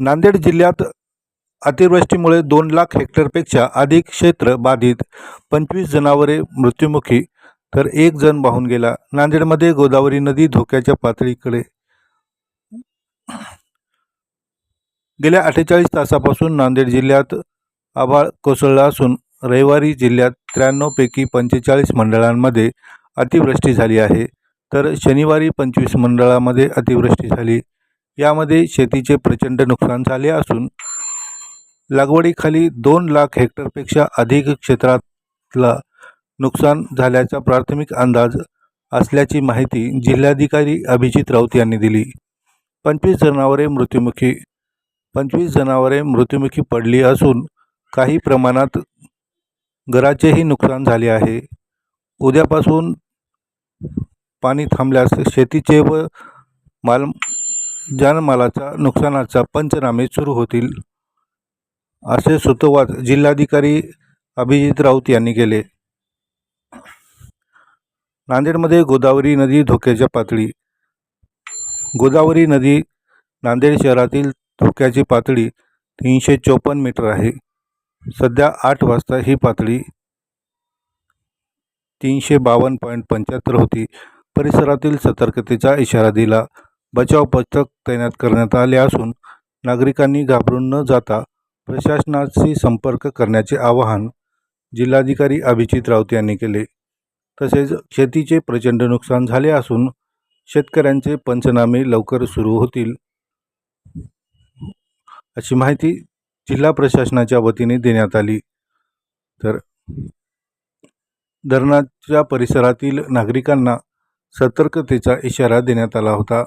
नांदेड जिल्ह्यात अतिवृष्टीमुळे दोन लाख हेक्टरपेक्षा अधिक क्षेत्र बाधित. पंचवीस जनावरे मृत्युमुखी तर एक जण वाहून गेला. नांदेडमध्ये गोदावरी नदी धोक्याच्या पातळीकडे. गेल्या अठ्ठेचाळीस तासापासून नांदेड जिल्ह्यात आभाळ कोसळला असून रविवारी जिल्ह्यात त्र्याण्णवपैकी पंचेचाळीस मंडळांमध्ये अतिवृष्टी झाली आहे. तर शनिवारी पंचवीस मंडळामध्ये अतिवृष्टी झाली. यामध्ये शेतीचे प्रचंड नुकसान झाले असून लागवडीखाली दोन लाख हेक्टरपेक्षा अधिक क्षेत्रातला नुकसान झाल्याचा प्राथमिक अंदाज असल्याची माहिती जिल्हाधिकारी अभिजित राऊत यांनी दिली. पंचवीस जनावरे मृत्युमुखी पंचवीस जनावरे मृत्युमुखी पडली असून काही प्रमाणात घराचेही नुकसान झाले आहे. उद्यापासून पाणी थांबल्यास शेतीचे व माल जानमालाचा नुकसानाचा पंचनामे सुरू होतील असे सुतोवाच जिल्हाधिकारी अभिजित राऊत यांनी केले. नांदेडमध्ये गोदावरी नदी धोक्याच्या पातळी गोदावरी नदी नांदेड शहरातील धोक्याची पातळी तीनशे चोपन्न मीटर आहे. सध्या आठ वाजता ही पातळी तीनशे बावन्न पॉईंट पंच्याहत्तर होती. परिसरातील सतर्कतेचा इशारा दिला बचाव पथक तैनात करण्यात आले असून नागरिकांनी घाबरून न जाता प्रशासनाशी संपर्क करण्याचे आवाहन जिल्हाधिकारी अभिजित राऊत यांनी केले. तसेच शेतीचे प्रचंड नुकसान झाले असून शेतकऱ्यांचे पंचनामे लवकर सुरू होतील अशी माहिती जिल्हा प्रशासनाच्या वतीने देण्यात आली. तर धरणाच्या परिसरातील नागरिकांना सतर्कतेचा इशारा देण्यात आला होता.